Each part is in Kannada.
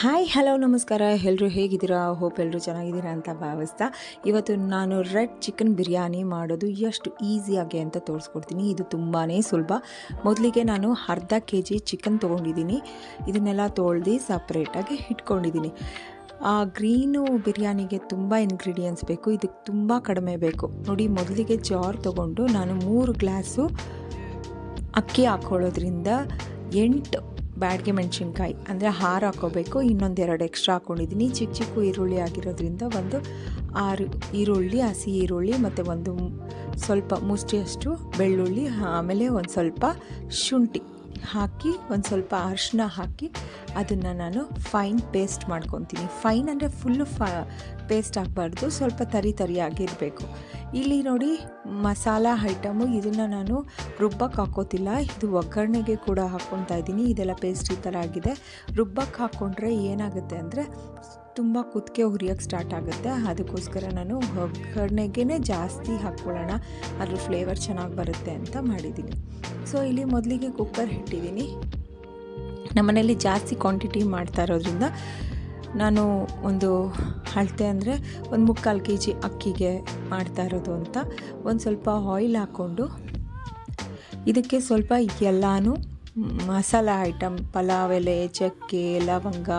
ಹಾಯ್ ಹಲೋ ನಮಸ್ಕಾರ. ಎಲ್ಲರೂ ಹೇಗಿದ್ದೀರಾ? ಹೋಪ್ ಎಲ್ಲರೂ ಚೆನ್ನಾಗಿದ್ದೀರಾ ಅಂತ ಭಾವಿಸ್ತಾ. ಇವತ್ತು ನಾನು ರೆಡ್ ಚಿಕನ್ ಬಿರಿಯಾನಿ ಮಾಡೋದು ಎಷ್ಟು ಈಸಿಯಾಗಿ ಅಂತ ತೋರಿಸ್ಕೊಡ್ತೀನಿ. ಇದು ತುಂಬಾ ಸುಲಭ. ಮೊದಲಿಗೆ ನಾನು ಅರ್ಧ ಕೆ ಜಿ ಚಿಕನ್ ತೊಗೊಂಡಿದ್ದೀನಿ. ಇದನ್ನೆಲ್ಲ ತೊಳ್ದು ಸಪ್ರೇಟಾಗಿ ಇಟ್ಕೊಂಡಿದ್ದೀನಿ. ಆ ಗ್ರೀನು ಬಿರಿಯಾನಿಗೆ ತುಂಬ ಇಂಗ್ರೀಡಿಯೆಂಟ್ಸ್ ಬೇಕು. ಇದಕ್ಕೆ ತುಂಬ ಕಡಿಮೆ ಬೇಕು. ನೋಡಿ, ಮೊದಲಿಗೆ ಜಾರ್ ತೊಗೊಂಡು ನಾನು ಮೂರು ಗ್ಲಾಸು ಅಕ್ಕಿ ಹಾಕ್ಕೊಳ್ಳೋದ್ರಿಂದ ಎಂಟು ಬ್ಯಾಡ್ಗೆ ಮೆಣಸಿನ್ಕಾಯಿ ಅಂದರೆ ಹಾರು ಇನ್ನೊಂದು ಇನ್ನೊಂದೆರಡು ಎಕ್ಸ್ಟ್ರಾ ಹಾಕ್ಕೊಂಡಿದ್ದೀನಿ ಚಿಕ್ಕ ಚಿಕ್ಕ ಈರುಳ್ಳಿ ಆಗಿರೋದ್ರಿಂದ ಒಂದು ಆರು ಈರುಳ್ಳಿ, ಹಸಿ ಈರುಳ್ಳಿ ಮತ್ತು ಒಂದು ಸ್ವಲ್ಪ ಮುಷ್ಟಿಯಷ್ಟು ಬೆಳ್ಳುಳ್ಳಿ, ಆಮೇಲೆ ಒಂದು ಸ್ವಲ್ಪ ಶುಂಠಿ. ಹಾಕಿ, ಒಂದು ಸ್ವಲ್ಪ ಅರಿಶಿನ ಹಾಕಿ, ಅದನ್ನು ನಾನು ಫೈನ್ ಪೇಸ್ಟ್ ಮಾಡ್ಕೊತೀನಿ. ಫೈನ್ ಅಂದರೆ ಫುಲ್ಲು ಫ ಪೇಸ್ಟ್ ಆಗಬಾರ್ದು, ಸ್ವಲ್ಪ ತರಿ ತರಿಯಾಗಿರಬೇಕು ಇಲ್ಲಿ ನೋಡಿ ಮಸಾಲ ಐಟಮು ಇದನ್ನು ನಾನು ರುಬ್ಬಕ್ಕೆ ಹಾಕೋತಿಲ್ಲ. ಇದು ಒಗ್ಗರಣೆಗೆ ಕೂಡ ಹಾಕ್ಕೊತಾ ಇದ್ದೀನಿ. ಇದೆಲ್ಲ ಪೇಸ್ಟ್ ಈ ಥರ ಆಗಿದೆ. ರುಬ್ಬಕ್ಕೆ ಹಾಕ್ಕೊಂಡ್ರೆ ಏನಾಗುತ್ತೆ ಅಂದರೆ ತುಂಬ ಕುತ್ತಿಗೆ ಹುರಿಯೋಕ್ಕೆ ಸ್ಟಾರ್ಟ್ ಆಗುತ್ತೆ. ಅದಕ್ಕೋಸ್ಕರ ನಾನು ಒಗ್ಗರಣೆಗೆ ಜಾಸ್ತಿ ಹಾಕ್ಕೊಳ್ಳೋಣ. ಅದ್ರ ಫ್ಲೇವರ್ ಚೆನ್ನಾಗಿ ಬರುತ್ತೆ ಅಂತ ಮಾಡಿದ್ದೀನಿ ಸೊ ಇಲ್ಲಿ ಮೊದಲಿಗೆ ಕುಕ್ಕರ್ ಇಟ್ಟಿದ್ದೀನಿ ನಮ್ಮನೇಲಿ ಜಾಸ್ತಿ ಕ್ವಾಂಟಿಟಿ ಮಾಡ್ತಾ ಇರೋದ್ರಿಂದ ನಾನು ಒಂದು ಅಳತೆ ಅಂದರೆ ಒಂದು ಮುಕ್ಕಾಲು ಕೆ ಜಿ ಅಕ್ಕಿಗೆ ಮಾಡ್ತಾ ಇರೋದು ಅಂತ ಒಂದು ಸ್ವಲ್ಪ ಆಯಿಲ್ ಹಾಕ್ಕೊಂಡು ಇದಕ್ಕೆ ಸ್ವಲ್ಪ ಎಲ್ಲಾನು ಮಸಾಲ ಐಟಮ್ ಪಲಾವ್, ಎಲೆ, ಚಕ್ಕೆ, ಲವಂಗ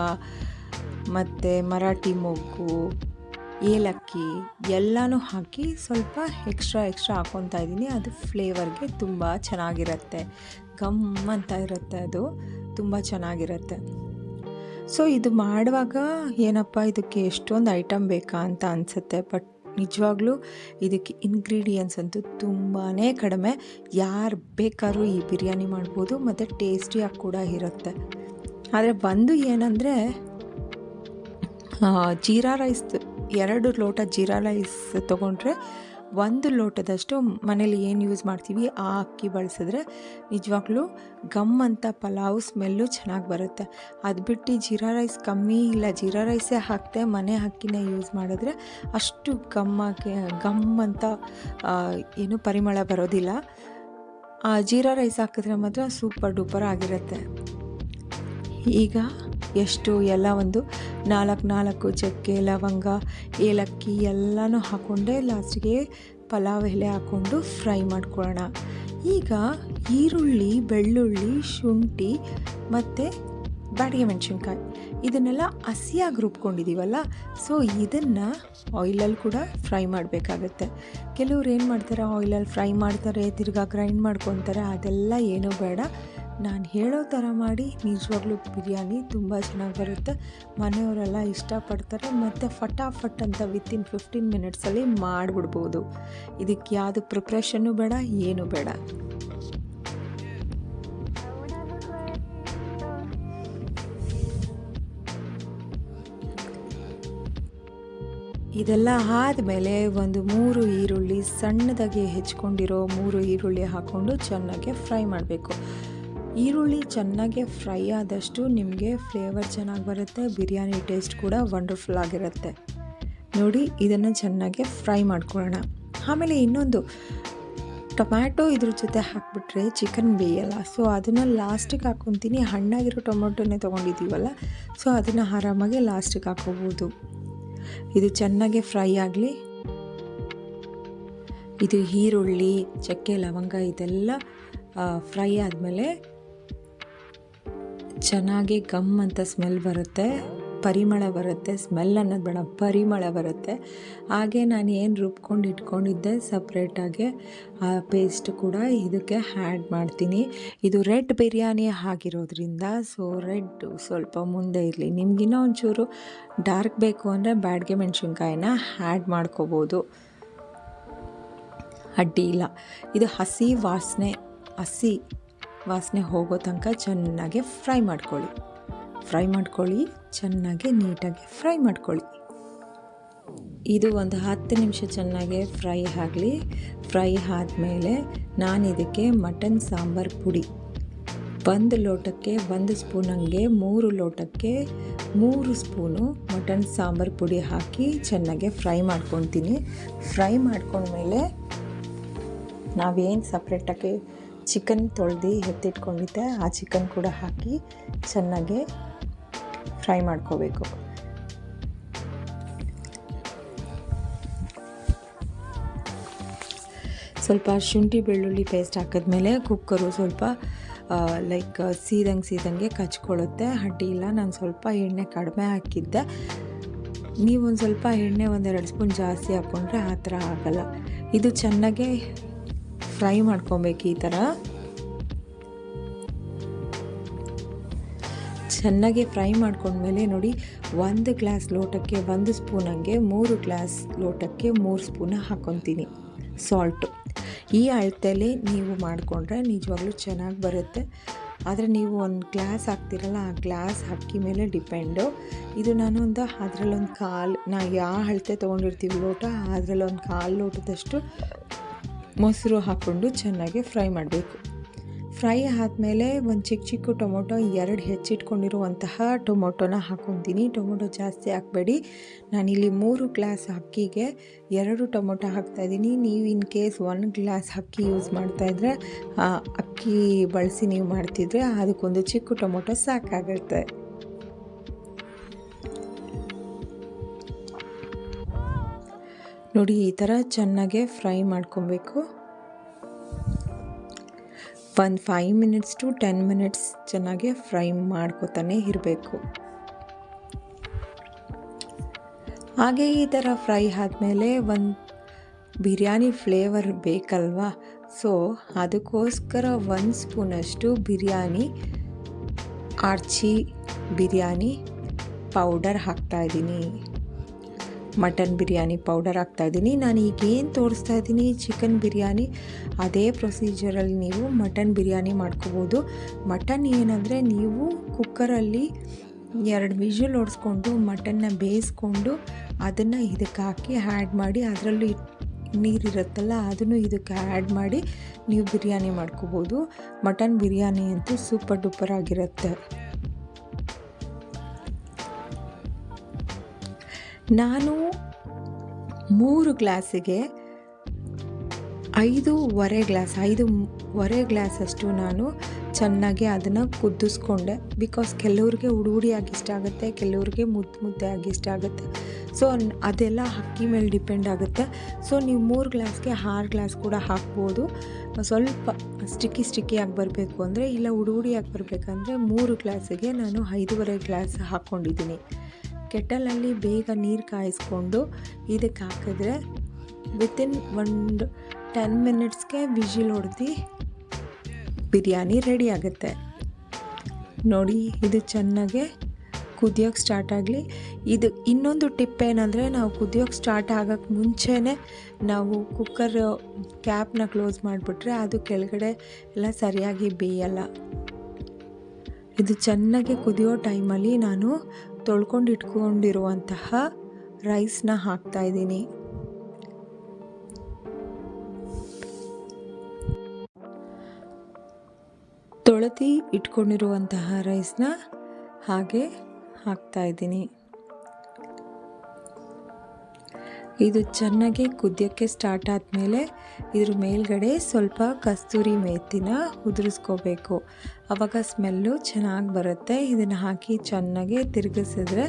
ಮತ್ತು ಮರಾಠಿ ಮೊಗ್ಗು, ಏಲಕ್ಕಿ ಎಲ್ಲನೂ ಹಾಕಿ ಸ್ವಲ್ಪ ಎಕ್ಸ್ಟ್ರಾ ಎಕ್ಸ್ಟ್ರಾ ಹಾಕ್ಕೊತಾ ಇದ್ದೀನಿ. ಅದು ಫ್ಲೇವರ್ಗೆ ತುಂಬ ಚೆನ್ನಾಗಿರುತ್ತೆ. ಗಮ್ ಅಂತ ಇರುತ್ತೆ ಅದು. ತುಂಬ ಚೆನ್ನಾಗಿರುತ್ತೆ. ಸೊ ಇದು ಮಾಡುವಾಗ ಏನಪ್ಪ, ಇದಕ್ಕೆ ಎಷ್ಟೊಂದು ಐಟಮ್ ಬೇಕಾ ಅಂತ ಅನಿಸುತ್ತೆ ಬಟ್ ನಿಜವಾಗ್ಲೂ ಇದಕ್ಕೆ ಇಂಗ್ರೀಡಿಯೆಂಟ್ಸ್ ಅಂತೂ ತುಂಬಾ ಕಡಿಮೆ. ಯಾರು ಬೇಕಾದ್ರೂ ಈ ಬಿರಿಯಾನಿ ಮಾಡ್ಬೋದು, ಮತ್ತು ಟೇಸ್ಟಿಯಾಗಿ ಕೂಡ ಇರುತ್ತೆ. ಆದರೆ ಬಂದು ಏನಂದರೆ ಜೀರಾ ರೈಸ್, ಎರಡು ಲೋಟ ಜೀರಾ ರೈಸ್ ತೊಗೊಂಡ್ರೆ ಒಂದು ಲೋಟದಷ್ಟು ಮನೇಲಿ ಏನು ಯೂಸ್ ಮಾಡ್ತೀವಿ, ಆ ಅಕ್ಕಿ ಬಳಸಿದ್ರೆ ನಿಜವಾಗ್ಲೂ ಗಮ್ ಅಂತ ಪಲಾವ್ ಸ್ಮೆಲ್ಲು ಚೆನ್ನಾಗಿ ಬರುತ್ತೆ. ಅದು ಬಿಟ್ಟು ಜೀರಾ ರೈಸ್ ಕಮ್ಮಿ ಇಲ್ಲ, ಜೀರಾ ರೈಸೇ ಹಾಕ್ತೆ ಮನೆ ಅಕ್ಕಿನೇ ಯೂಸ್ ಮಾಡಿದ್ರೆ ಅಷ್ಟು ಗಮ್ಮಾಗಿ ಗಮ್ ಅಂತ ಏನು ಪರಿಮಳ ಬರೋದಿಲ್ಲ. ಆ, ಜೀರಾ ರೈಸ್ ಹಾಕಿದ್ರೆ ಮಾತ್ರ ಸೂಪರ್ ಡೂಪರ್ ಆಗಿರುತ್ತೆ. ಈಗ ಎಷ್ಟು ಎಲ್ಲ ಒಂದು ನಾಲ್ಕು ನಾಲ್ಕು ಚಕ್ಕೆ ಲವಂಗ ಏಲಕ್ಕಿ ಎಲ್ಲನೂ ಹಾಕ್ಕೊಂಡೆ ಲಾಸ್ಟಿಗೆ ಪಲಾವ್ ಎಲೆ ಹಾಕ್ಕೊಂಡು ಫ್ರೈ ಮಾಡ್ಕೊಳ್ಳೋಣ. ಈಗ ಈರುಳ್ಳಿ, ಬೆಳ್ಳುಳ್ಳಿ, ಶುಂಠಿ ಮತ್ತು ಬಾಡಿಗೆ ಮೆಣಸಿನ್ಕಾಯಿ. ಇದನ್ನೆಲ್ಲ ಹಸಿಯಾಗಿ ರುಬ್ಕೊಂಡಿದ್ದೀವಲ್ಲ ಸೊ ಇದನ್ನು ಆಯಿಲಲ್ಲಿ ಕೂಡ ಫ್ರೈ ಮಾಡಬೇಕಾಗತ್ತೆ. ಕೆಲವ್ರು ಏನು ಮಾಡ್ತಾರೆ ಆಯಿಲಲ್ಲಿ ಫ್ರೈ ಮಾಡ್ತಾರೆ, ತಿರ್ಗಾ ಗ್ರೈಂಡ್ ಮಾಡ್ಕೊತಾರೆ, ಅದೆಲ್ಲ ಏನೂ ಬೇಡ. ನಾನು ಹೇಳೋ ಥರ ಮಾಡಿ ನಿಜವಾಗ್ಲೂ ಬಿರಿಯಾನಿ ತುಂಬ ಚೆನ್ನಾಗಿ ಬರುತ್ತೆ. ಮನೆಯವರೆಲ್ಲ ಇಷ್ಟಪಡ್ತಾರೆ. ಮತ್ತು ಫಟಾಫಟ್ ಅಂತ ವಿತಿನ್ ಫಿಫ್ಟೀನ್ ಮಿನಿಟ್ಸಲ್ಲಿ ಮಾಡಿಬಿಡ್ಬೋದು. ಇದಕ್ಕೆ ಯಾವುದು ಪ್ರಿಪ್ರೇಷನ್ನು ಬೇಡ, ಏನು ಬೇಡ. ಇದೆಲ್ಲ ಆದಮೇಲೆ ಒಂದು ಮೂರು ಈರುಳ್ಳಿ ಸಣ್ಣದಾಗಿ ಹೆಚ್ಕೊಂಡಿರೋ ಮೂರು ಈರುಳ್ಳಿ ಹಾಕ್ಕೊಂಡು ಚೆನ್ನಾಗಿ ಫ್ರೈ ಮಾಡಬೇಕು. ಈರುಳ್ಳಿ ಚೆನ್ನಾಗಿ ಫ್ರೈ ಆದಷ್ಟು ನಿಮಗೆ ಫ್ಲೇವರ್ ಚೆನ್ನಾಗಿ ಬರುತ್ತೆ, ಬಿರಿಯಾನಿ ಟೇಸ್ಟ್ ಕೂಡ ವಂಡರ್ಫುಲ್ ಆಗಿರುತ್ತೆ. ನೋಡಿ, ಇದನ್ನು ಚೆನ್ನಾಗಿ ಫ್ರೈ ಮಾಡ್ಕೊಳ್ಳೋಣ. ಆಮೇಲೆ ಇನ್ನೊಂದು, ಟೊಮ್ಯಾಟೊ ಇದ್ರ ಜೊತೆ ಹಾಕ್ಬಿಟ್ರೆ ಚಿಕನ್ ಬೇಯಲ್ಲ. ಸೊ ಅದನ್ನು ಲಾಸ್ಟಿಗೆ ಹಾಕ್ಕೊತೀನಿ. ಹಣ್ಣಾಗಿರೋ ಟೊಮೊಟೊನೇ ತೊಗೊಂಡಿದ್ದೀವಲ್ಲ ಸೊ ಅದನ್ನು ಆರಾಮಾಗಿ ಲಾಸ್ಟಿಗೆ ಹಾಕೋಬೋದು ಇದು ಚೆನ್ನಾಗಿ ಫ್ರೈ ಆಗಲಿ. ಇದು ಈರುಳ್ಳಿ, ಚಕ್ಕೆ, ಲವಂಗ ಇದೆಲ್ಲ ಫ್ರೈ ಆದಮೇಲೆ ಚೆನ್ನಾಗಿ ಗಮ್ ಅಂತ ಸ್ಮೆಲ್ ಬರುತ್ತೆ, ಪರಿಮಳ ಬರುತ್ತೆ, ಸ್ಮೆಲ್ ಅನ್ನೋದು ಬೇಡ, ಪರಿಮಳ ಬರುತ್ತೆ. ಹಾಗೆ ನಾನು ಏನು ರುಬ್ಕೊಂಡು ಇಟ್ಕೊಂಡಿದ್ದೆ ಸಪ್ರೇಟಾಗಿ ಆ ಪೇಸ್ಟ್ ಕೂಡ ಇದಕ್ಕೆ ಆ್ಯಡ್ ಮಾಡ್ತೀನಿ. ಇದು ರೆಡ್ ಬಿರಿಯಾನಿ ಆಗಿರೋದ್ರಿಂದ ಸೊ ರೆಡ್ ಸ್ವಲ್ಪ ಮುಂದೆ ಇರಲಿ. ನಿಮ್ಗಿನ್ನೂ ಒಂಚೂರು ಡಾರ್ಕ್ ಬೇಕು ಅಂದರೆ ಬ್ಯಾಡ್ಗೆ ಮೆಣಸಿನ್ಕಾಯಿನ ಆ್ಯಡ್ ಮಾಡ್ಕೋಬೋದು. ಅಡ್ಡಿ ಇಲ್ಲ. ಇದು ಹಸಿ ವಾಸನೆ, ಹಸಿ ವಾಸನೆ ಹೋಗೋ ತನಕ ಚೆನ್ನಾಗಿ ಫ್ರೈ ಮಾಡ್ಕೊಳ್ಳಿ. ಫ್ರೈ ಮಾಡ್ಕೊಳ್ಳಿ, ಚೆನ್ನಾಗಿ ನೀಟಾಗಿ ಫ್ರೈ ಮಾಡ್ಕೊಳ್ಳಿ. ಇದು ಒಂದು ಹತ್ತು ನಿಮಿಷ ಚೆನ್ನಾಗಿ ಫ್ರೈ ಆಗಲಿ. ಫ್ರೈ ಆದಮೇಲೆ ನಾನು ಇದಕ್ಕೆ ಮಟನ್ ಸಾಂಬಾರು ಪುಡಿ. ಒಂದು ಲೋಟಕ್ಕೆ ಒಂದು ಸ್ಪೂನ್ ಹಂಗೆ, ಮೂರು ಲೋಟಕ್ಕೆ ಮೂರು ಸ್ಪೂನು ಮಟನ್ ಸಾಂಬಾರು ಪುಡಿ ಹಾಕಿ ಚೆನ್ನಾಗಿ ಫ್ರೈ ಮಾಡ್ಕೊತೀನಿ ಫ್ರೈ ಮಾಡ್ಕೊಂಡ್ಮೇಲೆ ನಾವೇನು ಸಪ್ರೇಟಾಗಿ ಚಿಕನ್ ತೊಳೆದು ಎತ್ತಿಟ್ಕೊಂಡಿದ್ದೆ. ಆ ಚಿಕನ್ ಕೂಡ ಹಾಕಿ ಚೆನ್ನಾಗಿ ಫ್ರೈ ಮಾಡ್ಕೋಬೇಕು. ಸ್ವಲ್ಪ ಶುಂಠಿ ಬೆಳ್ಳುಳ್ಳಿ ಪೇಸ್ಟ್ ಹಾಕಿದ್ಮೇಲೆ ಕುಕ್ಕರು ಸ್ವಲ್ಪ ಲೈಕ್ ಸೀದಂಗೆ ಸೀದಂಗೆ ಕಚ್ಕೊಳ್ಳುತ್ತೆ. ಅಡ್ಡಿ ಇಲ್ಲ, ನಾನು ಸ್ವಲ್ಪ ಎಣ್ಣೆ ಕಡಿಮೆ ಹಾಕಿದ್ದೆ. ನೀವೊಂದು ಸ್ವಲ್ಪ ಎಣ್ಣೆ ಒಂದೆರಡು ಸ್ಪೂನ್ ಜಾಸ್ತಿ ಹಾಕ್ಕೊಂಡ್ರೆ ಆ ಥರ ಆಗಲ್ಲ. ಇದು ಚೆನ್ನಾಗೆ ಫ್ರೈ ಮಾಡ್ಕೊಬೇಕು ಈ ಥರ. ಚೆನ್ನಾಗಿ ಫ್ರೈ ಮಾಡ್ಕೊಂಡ್ಮೇಲೆ ನೋಡಿ, ಒಂದು ಗ್ಲಾಸ್ ಲೋಟಕ್ಕೆ ಒಂದು ಸ್ಪೂನ್ ಹಂಗೆ, ಮೂರು ಗ್ಲಾಸ್ ಲೋಟಕ್ಕೆ ಮೂರು ಸ್ಪೂನ್ ಹಾಕ್ಕೊತೀನಿ ಸಾಲ್ಟು. ಈ ಅಳತೆಯಲ್ಲಿ ನೀವು ಮಾಡಿಕೊಂಡ್ರೆ ನಿಜವಾಗ್ಲೂ ಚೆನ್ನಾಗಿ ಬರುತ್ತೆ. ಆದರೆ ನೀವು ಒಂದು ಗ್ಲಾಸ್ ಹಾಕ್ತಿರಲ್ಲ, ಆ ಗ್ಲಾಸ್ ಹಾಕಿ ಮೇಲೆ ಡಿಪೆಂಡು. ಇದು ನಾನು ಒಂದು ಅದರಲ್ಲೊಂದು ಕಾಲು, ನಾ ಯಾವ ಅಳತೆ ತೊಗೊಂಡಿರ್ತೀವಿ ಲೋಟ, ಅದರಲ್ಲೊಂದು ಕಾಲು ಲೋಟದಷ್ಟು ಮೊಸರು ಹಾಕ್ಕೊಂಡು ಚೆನ್ನಾಗಿ ಫ್ರೈ ಮಾಡಬೇಕು. ಫ್ರೈ ಆದಮೇಲೆ ಒಂದು ಚಿಕ್ಕ ಚಿಕ್ಕ ಟೊಮೊಟೊ ಎರಡು ಹೆಚ್ಚಿಟ್ಕೊಂಡಿರುವಂತಹ ಟೊಮೊಟೊನ ಹಾಕೊತೀನಿ. ಟೊಮೊಟೊ ಜಾಸ್ತಿ ಹಾಕಬೇಡಿ. ನಾನಿಲ್ಲಿ ಮೂರು ಗ್ಲಾಸ್ ಅಕ್ಕಿಗೆ ಎರಡು ಟೊಮೊಟೊ ಹಾಕ್ತಾಯಿದ್ದೀನಿ ನೀವು ಇನ್ ಕೇಸ್ ಒನ್ ಗ್ಲಾಸ್ ಅಕ್ಕಿ ಯೂಸ್ ಮಾಡ್ತಾಯಿದ್ರೆ ಅಕ್ಕಿ ಬಳಸಿ ನೀವು ಮಾಡ್ತಿದ್ರೆ ಅದಕ್ಕೊಂದು ಚಿಕ್ಕ ಟೊಮೊಟೊ ಸಾಕಾಗುತ್ತೆ. ನೋಡಿ, ಈ ಥರ ಚೆನ್ನಾಗೆ ಫ್ರೈ ಮಾಡ್ಕೊಬೇಕು. ಒಂದು five minutes to ten minutes ಚೆನ್ನಾಗೆ ಫ್ರೈ ಮಾಡ್ಕೊತಾನೆ ಇರಬೇಕು. ಹಾಗೆ ಈ ಥರ ಫ್ರೈ ಆದಮೇಲೆ ಒಂದು ಬಿರಿಯಾನಿ ಫ್ಲೇವರ್ ಬೇಕಲ್ವಾ? ಸೊ, ಅದಕ್ಕೋಸ್ಕರ ಒಂದು ಸ್ಪೂನಷ್ಟು ಬಿರಿಯಾನಿ, ಆರ್ಚಿ ಬಿರಿಯಾನಿ ಪೌಡರ್ ಹಾಕ್ತಾಯಿದ್ದೀನಿ ಮಟನ್ ಬಿರಿಯಾನಿ ಪೌಡರ್ ಹಾಕ್ತಾಯಿದ್ದೀನಿ ನಾನು ಈಗೇನು ತೋರಿಸ್ತಾ ಇದ್ದೀನಿ? ಚಿಕನ್ ಬಿರಿಯಾನಿ. ಅದೇ ಪ್ರೊಸೀಜರಲ್ಲಿ ನೀವು ಮಟನ್ ಬಿರಿಯಾನಿ ಮಾಡ್ಕೋಬೋದು. ಮಟನ್ ಏನಂದರೆ ನೀವು ಕುಕ್ಕರಲ್ಲಿ ಎರಡು ವಿಷಲ್ ಓಡಿಸ್ಕೊಂಡು ಮಟನ್ನ ಬೇಯಿಸ್ಕೊಂಡು ಅದನ್ನು ಇದಕ್ಕೆ ಹಾಕಿ ಆ್ಯಡ್ ಮಾಡಿ, ಅದರಲ್ಲೂ ನೀರಿರುತ್ತಲ್ಲ ಅದನ್ನು ಇದಕ್ಕೆ ಆ್ಯಡ್ ಮಾಡಿ ನೀವು ಬಿರಿಯಾನಿ ಮಾಡ್ಕೋಬೋದು. ಮಟನ್ ಬಿರಿಯಾನಿ ಅಂತೂ ಸೂಪರ್ ಡೂಪರ್ ಆಗಿರುತ್ತೆ. ನಾನು ಮೂರು ಗ್ಲಾಸಿಗೆ ಐದೂವರೆ ಗ್ಲಾಸ್, ಐದೂವರೆ ಗ್ಲಾಸಷ್ಟು ನಾನು ಚೆನ್ನಾಗಿ ಅದನ್ನು ಕುದಿಸ್ಕೊಂಡೆ. ಬಿಕಾಸ್ ಕೆಲವ್ರಿಗೆ ಉಡಿ ಆಗಿ ಇಷ್ಟ ಆಗುತ್ತೆ, ಕೆಲವ್ರಿಗೆ ಮುದ್ದು ಮುದ್ದೆ ಆಗಿ ಇಷ್ಟ ಆಗುತ್ತೆ. ಸೊ ಅದೆಲ್ಲ ಅಕ್ಕಿ ಮೇಲೆ ಡಿಪೆಂಡ್ ಆಗುತ್ತೆ. ಸೊ ನೀವು ಮೂರು ಗ್ಲಾಸ್ಗೆ ಆರು ಗ್ಲಾಸ್ ಕೂಡ ಹಾಕ್ಬೋದು. ಸ್ವಲ್ಪ ಸ್ಟಿಕ್ಕಿ ಸ್ಟಿಕ್ಕಿಯಾಗಿ ಬರಬೇಕು ಅಂದರೆ, ಇಲ್ಲ ಉಡುಗುಡಿಯಾಗಿ ಬರಬೇಕಂದ್ರೆ ಮೂರು ಗ್ಲಾಸಿಗೆ ನಾನು ಐದೂವರೆ ಗ್ಲಾಸ್ ಹಾಕ್ಕೊಂಡಿದ್ದೀನಿ. ಕೆಟಲಲ್ಲಿ ಬೇಗ ನೀರು ಕಾಯಿಸ್ಕೊಂಡು ಇದಕ್ಕೆ ಹಾಕಿದ್ರೆ ವಿತಿನ್ ಒಂದು ಟೆನ್ ಮಿನಿಟ್ಸ್ಗೆ ವಿಜಿಲ್ ಹೊಡೆದು ಬಿರಿಯಾನಿ ರೆಡಿ ಆಗುತ್ತೆ. ನೋಡಿ, ಇದು ಚೆನ್ನಾಗೆ ಕುದಿಯೋಕ್ಕೆ ಸ್ಟಾರ್ಟ್ ಆಗಲಿ. ಇದು ಇನ್ನೊಂದು ಟಿಪ್ ಏನಂದರೆ, ನಾವು ಕುದಿಯೋಕ್ಕೆ ಸ್ಟಾರ್ಟ್ ಆಗೋಕ್ಕೆ ಮುಂಚೆನೇ ನಾವು ಕುಕ್ಕರ್ ಕ್ಯಾಪ್ನ ಕ್ಲೋಸ್ ಮಾಡಿಬಿಟ್ರೆ ಅದು ಕೆಳಗಡೆ ಎಲ್ಲ ಸರಿಯಾಗಿ ಬೇಯಲ್ಲ. ಇದು ಚೆನ್ನಾಗಿ ಕುದಿಯೋ ಟೈಮಲ್ಲಿ ನಾನು ತೊಳ್ಕೊಂಡು ಇಟ್ಕೊಂಡಿರುವಂತಹ ರೈಸ್ನ ಹಾಕ್ತಾಯಿದ್ದೀನಿ ತೊಳತಿ ಇಟ್ಕೊಂಡಿರುವಂತಹ ರೈಸ್ನ ಹಾಗೆ ಹಾಕ್ತಾಯಿದ್ದೀನಿ ಇದು ಚೆನ್ನಾಗಿ ಕುದಿಯೋಕ್ಕೆ ಸ್ಟಾರ್ಟ್ ಆದಮೇಲೆ ಇದ್ರ ಮೇಲ್ಗಡೆ ಸ್ವಲ್ಪ ಕಸ್ತೂರಿ ಮೇಥಿನ ಉದುರಿಸ್ಕೋಬೇಕು. ಆವಾಗ ಸ್ಮೆಲ್ಲು ಚೆನ್ನಾಗಿ ಬರುತ್ತೆ. ಇದನ್ನು ಹಾಕಿ ಚೆನ್ನಾಗಿ ತಿರುಗಿಸಿದ್ರೆ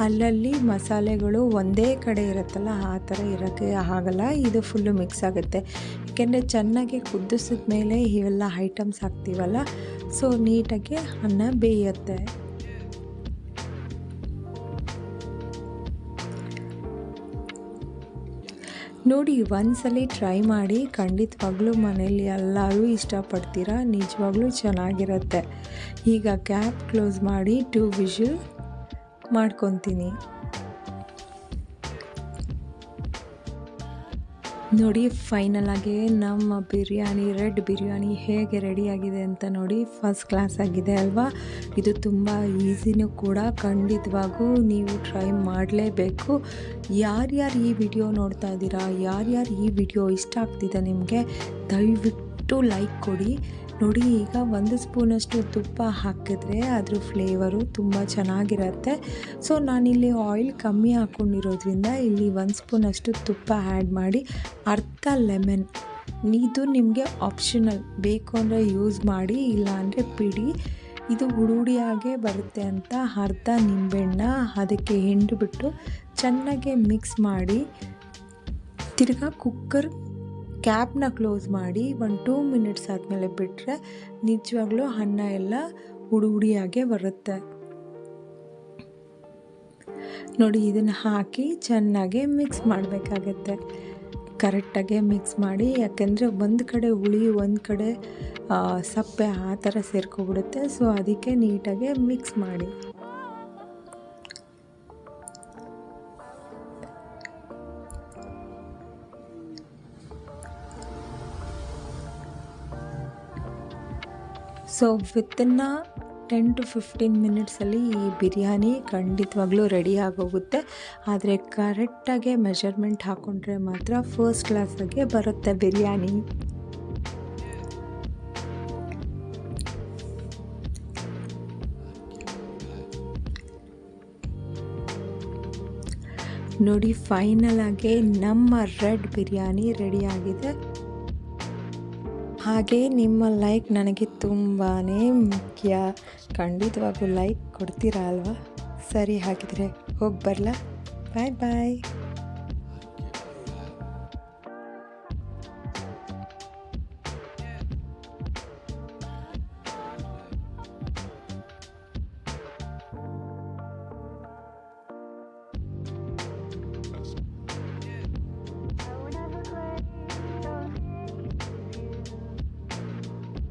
ಅಲ್ಲಲ್ಲಿ ಮಸಾಲೆಗಳು ಒಂದೇ ಕಡೆ ಇರುತ್ತಲ್ಲ, ಆ ಥರ ಇರೋಕ್ಕೆ ಆಗಲ್ಲ. ಇದು ಫುಲ್ಲು ಮಿಕ್ಸ್ ಆಗುತ್ತೆ. ಏಕೆಂದರೆ ಚೆನ್ನಾಗಿ ಕುದಿಸಿದ ಮೇಲೆ ಇವೆಲ್ಲ ಐಟಮ್ಸ್ ಹಾಕ್ತೀವಲ್ಲ ಸೊ ನೀಟಾಗಿ ಅನ್ನ ಬೇಯುತ್ತೆ. ನೋಡಿ, ಒಂದ್ಸಲಿ ಟ್ರೈ ಮಾಡಿ, ಖಂಡಿತವಾಗ್ಲೂ ಮನೇಲಿ ಎಲ್ಲರೂ ಇಷ್ಟಪಡ್ತೀರಾ? ನಿಜವಾಗ್ಲೂ ಚೆನ್ನಾಗಿರುತ್ತೆ. ಈಗ ಕ್ಯಾಪ್ ಕ್ಲೋಸ್ ಮಾಡಿ ಟೂ ವಿಷಲ್ ಮಾಡ್ಕೊತೀನಿ. ನೋಡಿ ಫೈನಲ್ ಆಗಿ ನಮ್ಮ ಬಿರಿಯಾನಿ, ರೆಡ್ ಬಿರಿಯಾನಿ ಹೇಗೆ ರೆಡಿಯಾಗಿದೆ ಅಂತ ನೋಡಿ ಫಸ್ಟ್ ಕ್ಲಾಸ್ ಆಗಿದೆ ಅಲ್ವಾ? ಇದು ತುಂಬ ಈಸಿನೂ ಕೂಡ, ಖಂಡಿತವಾಗೂ ನೀವು ಟ್ರೈ ಮಾಡಲೇಬೇಕು. ಯಾರ್ಯಾರು ಈ ವಿಡಿಯೋ ನೋಡ್ತಾ ಇದ್ದೀರಾ, ಯಾರ್ಯಾರು ಈ ವಿಡಿಯೋ ಇಷ್ಟ ಆಗ್ತಿದೆ ನಿಮಗೆ, ದಯವಿಟ್ಟು ಲೈಕ್ ಕೊಡಿ. ನೋಡಿ, ಈಗ ಒಂದು ಸ್ಪೂನಷ್ಟು ತುಪ್ಪ ಹಾಕಿದ್ರೆ ಅದ್ರ ಫ್ಲೇವರು ತುಂಬ ಚೆನ್ನಾಗಿರುತ್ತೆ. ಸೊ, ನಾನಿಲ್ಲಿ ಆಯಿಲ್ ಕಮ್ಮಿ ಹಾಕ್ಕೊಂಡಿರೋದ್ರಿಂದ ಇಲ್ಲಿ ಒಂದು ಸ್ಪೂನಷ್ಟು ತುಪ್ಪ ಆ್ಯಡ್ ಮಾಡಿ, ಅರ್ಧ ಲೆಮನ್. ಇದು ನಿಮಗೆ ಆಪ್ಷನಲ್. ಬೇಕು ಅಂದರೆ ಯೂಸ್ ಮಾಡಿ, ಇಲ್ಲ ಅಂದರೆ ಬಿಡಿ ಇದು ಹುಡುಡಿಯಾಗೆ ಬರುತ್ತೆ ಅಂತ ಅರ್ಧ ನಿಂಬೆಣ್ಣ ಅದಕ್ಕೆ ಹಿಂಡಿಬಿಟ್ಟು ಚೆನ್ನಾಗಿ ಮಿಕ್ಸ್ ಮಾಡಿ, ತಿರ್ಗಾ ಕುಕ್ಕರ್ ಕ್ಯಾಪ್ನ ಕ್ಲೋಸ್ ಮಾಡಿ ಒಂದು ಟೂ ಮಿನಿಟ್ಸ್ ಆದಮೇಲೆ ಬಿಟ್ಟರೆ ನಿಜವಾಗ್ಲೂ ಅನ್ನ ಎಲ್ಲ ಹುಡು ಹುಡಿಯಾಗೆ ಬರುತ್ತೆ. ನೋಡಿ, ಇದನ್ನು ಹಾಕಿ ಚೆನ್ನಾಗಿ ಮಿಕ್ಸ್ ಮಾಡಬೇಕಾಗತ್ತೆ. ಕರೆಕ್ಟಾಗೆ ಮಿಕ್ಸ್ ಮಾಡಿ, ಯಾಕೆಂದರೆ ಒಂದು ಕಡೆ ಹುಳಿ, ಒಂದು ಕಡೆ ಸಪ್ಪೆ ಆ ಥರ ಸೇರ್ಕೊಬಿಡುತ್ತೆ. ಸೊ ಅದಕ್ಕೆ ನೀಟಾಗೆ ಮಿಕ್ಸ್ ಮಾಡಿ. So within ten to fifteen ಮಿನಿಟ್ಸಲ್ಲಿ ಈ ಬಿರಿಯಾನಿ ಖಂಡಿತವಾಗ್ಲೂ ರೆಡಿ ಆಗೋಗುತ್ತೆ. ಆದರೆ ಕರೆಕ್ಟಾಗೆ ಮೆಷರ್ಮೆಂಟ್ ಹಾಕ್ಕೊಂಡ್ರೆ ಮಾತ್ರ ಫಸ್ಟ್ ಕ್ಲಾಸಾಗೆ ಬರುತ್ತೆ ಬಿರಿಯಾನಿ. ನೋಡಿ ಫೈನಲ್ ಆಗಿ ನಮ್ಮ ರೆಡ್ ಬಿರಿಯಾನಿ ರೆಡಿ ಆಗಿದೆ. ಹಾಗೆ ನಿಮ್ಮ ಲೈಕ್ ನನಗೆ ತುಂಬಾ ಮುಖ್ಯ. ಖಂಡಿತವಾಗೂ ಲೈಕ್ ಕೊಡ್ತೀರಾ ಅಲ್ವಾ? ಸರಿ ಹಾಗಿದ್ರೆ ಹೋಗಿ ಬರಲಾ? ಬಾಯ್ ಬಾಯ್